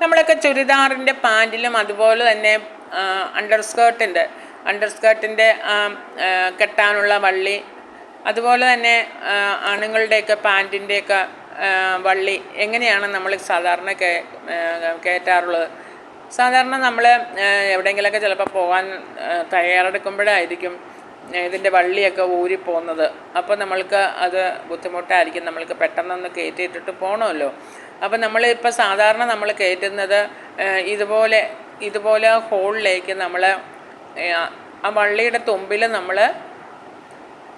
നമ്മളൊക്കെ ചുരിദാറിന്റെ പാന്റിലും അതുപോലെ തന്നെ അണ്ടർ സ്കേർട്ടിന്റെ അണ്ടർ സ്കേർട്ടിന്റെ കെട്ടാനുള്ള വള്ളി അതുപോലെ തന്നെ ആണുങ്ങളുടെയൊക്കെ പാന്റിന്റെയൊക്കെ വള്ളി എങ്ങനെയാണ് നമ്മൾ സാധാരണ കേ കയറ്റാറുള്ളത്? സാധാരണ നമ്മൾ എവിടെയെങ്കിലുമൊക്കെ ചിലപ്പോൾ പോകാൻ തയ്യാറെടുക്കുമ്പോഴായിരിക്കും ഇതിന്റെ വള്ളിയൊക്കെ ഊരിപ്പോകുന്നത് അപ്പോൾ നമ്മൾക്ക് അത് ബുദ്ധിമുട്ടായിരിക്കും. നമ്മൾക്ക് പെട്ടെന്നൊന്ന് കയറ്റിയിട്ടിട്ട് പോകണമല്ലോ അപ്പോൾ നമ്മളിപ്പോൾ സാധാരണ നമ്മൾ കയറ്റുന്നത് ഇതുപോലെ ഇതുപോലെ ഹോളിലേക്ക് നമ്മൾ ആ വള്ളിയുടെ തുമ്പിൽ നമ്മൾ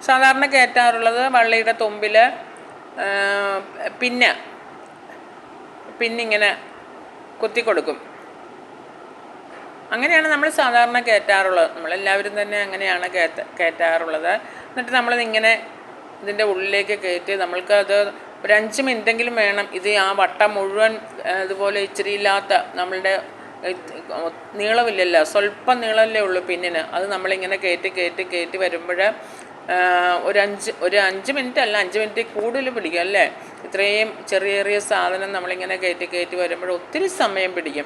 സാധാരണ കയറ്റാറുള്ളത് വള്ളിയുടെ തുമ്പിൽ പിന്നെ പിന്നിങ്ങനെ കുത്തി കൊടുക്കും അങ്ങനെയാണ് നമ്മൾ സാധാരണ കയറ്റാറുള്ളത്. നമ്മളെല്ലാവരും തന്നെ അങ്ങനെയാണ് കയറ്റ കയറ്റാറുള്ളത്. എന്നിട്ട് നമ്മളിതിങ്ങനെ ഇതിന്റെ ഉള്ളിലേക്ക് കയറ്റി നമ്മൾക്കത് ഒരു അഞ്ച് മിനിറ്റെങ്കിലും വേണം. ഇത് ആ വട്ടം മുഴുവൻ ഇതുപോലെ ഇച്ചിരി ഇല്ലാത്ത നമ്മളുടെ നീളമില്ലല്ലോ. സ്വല്പം നീളമല്ലേ ഉള്ളൂ പിന്നിന്. അത് നമ്മളിങ്ങനെ കയറ്റി കയറ്റി കയറ്റി വരുമ്പോൾ ഒരു അഞ്ച് ഒരു അഞ്ച് മിനിറ്റ് അല്ല അഞ്ച് മിനിറ്റ് കൂടുതൽ പിടിക്കും അല്ലേ? ഇത്രയും ചെറിയ ചെറിയ സാധനം നമ്മളിങ്ങനെ കയറ്റി കയറ്റി വരുമ്പോൾ ഒത്തിരി സമയം പിടിക്കും.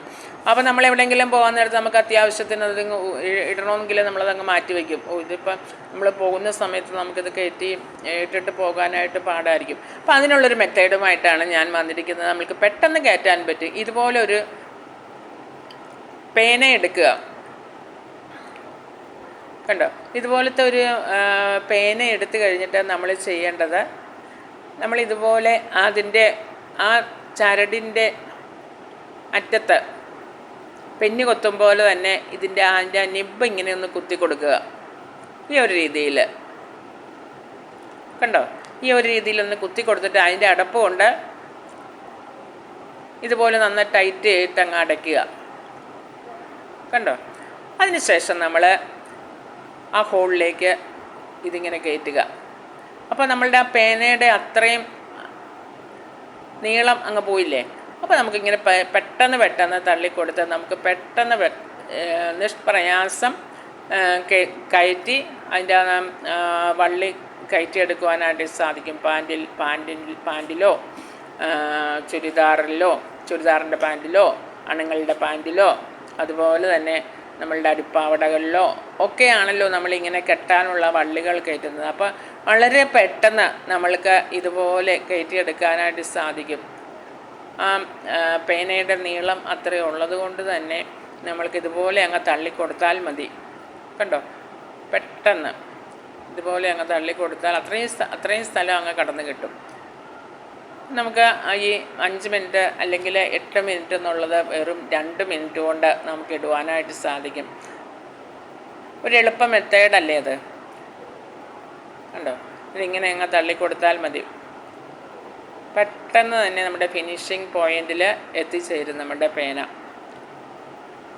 അപ്പോൾ നമ്മൾ എവിടെയെങ്കിലും പോകാൻ നേരത്ത് നമുക്ക് അത്യാവശ്യത്തിന് അത് ഇടണമെങ്കിൽ നമ്മളതങ്ങ് മാറ്റി വയ്ക്കും. ഓ ഇതിപ്പം നമ്മൾ പോകുന്ന സമയത്ത് നമുക്കിത് കയറ്റി ഇട്ടിട്ട് പോകാനായിട്ട് പാടായിരിക്കും. അപ്പോൾ അതിനുള്ളൊരു മെത്തേഡുമായിട്ടാണ് ഞാൻ വന്നിരിക്കുന്നത്. നമുക്ക് പെട്ടെന്ന് കയറ്റാൻ പറ്റും. ഇതുപോലൊരു പേന എടുക്കുക. കണ്ടോ? ഇതുപോലത്തെ ഒരു പേന എടുത്തു കഴിഞ്ഞിട്ട് നമ്മൾ ചെയ്യേണ്ടത്. നമ്മൾ ഇതുപോലെ അതിന്റെ ആ ചരടിന്റെ അറ്റത്ത് പെഞ്ഞ് കൊത്തും പോലെ തന്നെ ഇതിന്റെ അതിന്റെ നിബ് ഇങ്ങനെ ഒന്ന് കുത്തി കൊടുക്കുക. ഈ ഒരു രീതിയിൽ കണ്ടോ? ഈ ഒരു രീതിയിലൊന്ന് കുത്തി കൊടുത്തിട്ട് അതിന്റെ അടപ്പ് കൊണ്ട് ഇതുപോലെ നന്ന ടൈറ്റ് ചെയ്തിട്ട് അങ്ങ് അടയ്ക്കുക. കണ്ടോ? അതിനുശേഷം നമ്മൾ ആ ഹോളിലേക്ക് ഇതിങ്ങനെ കയറ്റുക. അപ്പോൾ നമ്മളുടെ ആ പേനയുടെ അത്രയും നീളം അങ്ങ് പോയില്ലേ? അപ്പോൾ നമുക്കിങ്ങനെ പെട്ടെന്ന് പെട്ടെന്ന് തള്ളിക്കൊടുത്ത് നമുക്ക് പെട്ടെന്ന് നിഷ്പ്രയാസം കയറ്റി അതിന്റെ വള്ളി കയറ്റിയെടുക്കുവാനായിട്ട് സാധിക്കും. പാന്റിൽ പാന്റിൽ പാന്റിലോ ചുരിദാറിലോ ചുരിദാറിന്റെ പാന്റിലോ അണുങ്ങളുടെ പാന്റിലോ അതുപോലെ തന്നെ നമ്മളുടെ അടിപ്പാവടകളിലോ ഒക്കെയാണല്ലോ നമ്മളിങ്ങനെ കെട്ടാനുള്ള വള്ളികൾ കയറ്റുന്നത്. അപ്പോൾ വളരെ പെട്ടെന്ന് നമ്മൾക്ക് ഇതുപോലെ കയറ്റിയെടുക്കാനായിട്ട് സാധിക്കും. ആ പേനയുടെ നീളം അത്രയും ഉള്ളത് കൊണ്ട് തന്നെ നമ്മൾക്ക് ഇതുപോലെ അങ്ങ് തള്ളിക്കൊടുത്താൽ മതി. കണ്ടോ? പെട്ടെന്ന് ഇതുപോലെ അങ്ങ് തള്ളിക്കൊടുത്താൽ അത്രയും അത്രയും സ്ഥലം അങ്ങ് കടന്നു കിട്ടും. നമുക്ക് ഈ അഞ്ച് മിനിറ്റ് അല്ലെങ്കിൽ എട്ട് മിനിറ്റ് എന്നുള്ളത് വെറും രണ്ട് മിനിറ്റ് കൊണ്ട് നമുക്ക് ഇടുവാനായിട്ട് സാധിക്കും. ഒരു എളുപ്പ മെത്തേഡല്ലേ അത്? കണ്ടോ? ഇതിങ്ങനെ അങ്ങ് തള്ളിക്കൊടുത്താൽ മതി. പെട്ടെന്ന് തന്നെ നമ്മുടെ ഫിനിഷിംഗ് പോയിന്റിൽ എത്തിച്ചേരും നമ്മുടെ പേന.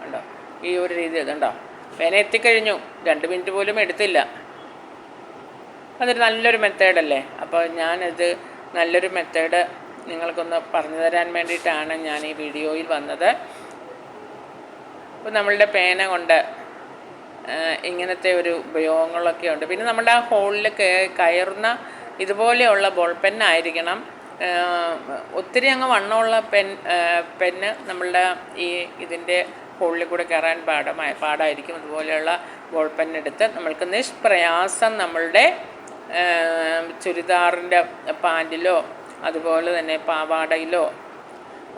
കണ്ടോ? ഈ ഒരു രീതി ഇതുണ്ടോ പേന എത്തിക്കഴിഞ്ഞു. രണ്ട് മിനിറ്റ് പോലും എടുത്തില്ല. അതൊരു നല്ലൊരു മെത്തേഡല്ലേ? അപ്പോൾ ഞാനത് നല്ലൊരു മെത്തേഡ് നിങ്ങൾക്കൊന്ന് പറഞ്ഞു തരാൻ വേണ്ടിയിട്ടാണ് ഞാൻ ഈ വീഡിയോയിൽ വന്നത്. അപ്പോൾ നമ്മളുടെ പേന കൊണ്ട് ഇങ്ങനത്തെ ഒരു ഉപയോഗങ്ങളൊക്കെ ഉണ്ട്. പിന്നെ നമ്മുടെ ആ ഹോളിൽ കയറുന്ന ഇതുപോലെയുള്ള ബോൾ പെന്നായിരിക്കണം ഒത്തിരി അങ്ങ് വണ്ണമുള്ള പെൻ പെന്ന് നമ്മളുടെ ഈ ഇതിന്റെ ഹോളിൽ കൂടെ കയറാൻ പാടമായി പാടായിരിക്കും. അതുപോലെയുള്ള ബോൾ പെന്നെടുത്ത് നമ്മൾക്ക് നിഷ്പ്രയാസം നമ്മളുടെ ചുരിദാറിന്റെ പാന്റിലോ അതുപോലെ തന്നെ പാവാടയിലോ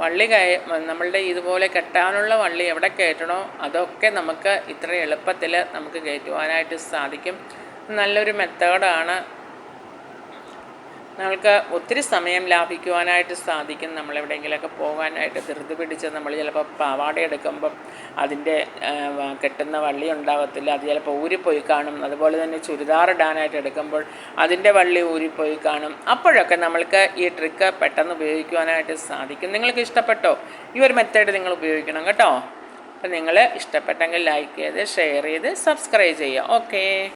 വള്ളി കയ നമ്മളുടെ ഇതുപോലെ കെട്ടാനുള്ള വള്ളി എവിടെ കയറ്റണോ അതൊക്കെ നമുക്ക് ഇത്ര എളുപ്പത്തിൽ നമുക്ക് കയറ്റുവാനായിട്ട് സാധിക്കും. നല്ലൊരു മെത്തേഡാണ് നമ്മൾക്ക് ഒത്തിരി സമയം ലാഭിക്കുവാനായിട്ട് സാധിക്കും. നമ്മളെവിടെയെങ്കിലുമൊക്കെ പോകാനായിട്ട് ധൃതി പിടിച്ച് നമ്മൾ ചിലപ്പോൾ പാവാട എടുക്കുമ്പം അതിന്റെ കെട്ടുന്ന വള്ളി ഉണ്ടാകത്തില്ല അത് ചിലപ്പോൾ ഊരിപ്പോയി കാണും. അതുപോലെ തന്നെ ചുരിദാർ ഇടാനായിട്ട് എടുക്കുമ്പോൾ അതിന്റെ വള്ളി ഊരിപ്പോയി കാണും. അപ്പോഴൊക്കെ നമ്മൾക്ക് ഈ ട്രിക്ക് പെട്ടെന്ന് ഉപയോഗിക്കുവാനായിട്ട് സാധിക്കും. നിങ്ങൾക്ക് ഇഷ്ടപ്പെട്ടോ? ഈ ഒരു മെത്തേഡ് നിങ്ങൾ ഉപയോഗിക്കണം കേട്ടോ. അപ്പം നിങ്ങൾ ഇഷ്ടപ്പെട്ടെങ്കിൽ ലൈക്ക് ചെയ്ത് ഷെയർ ചെയ്ത് സബ്സ്ക്രൈബ് ചെയ്യുക. ഓക്കേ.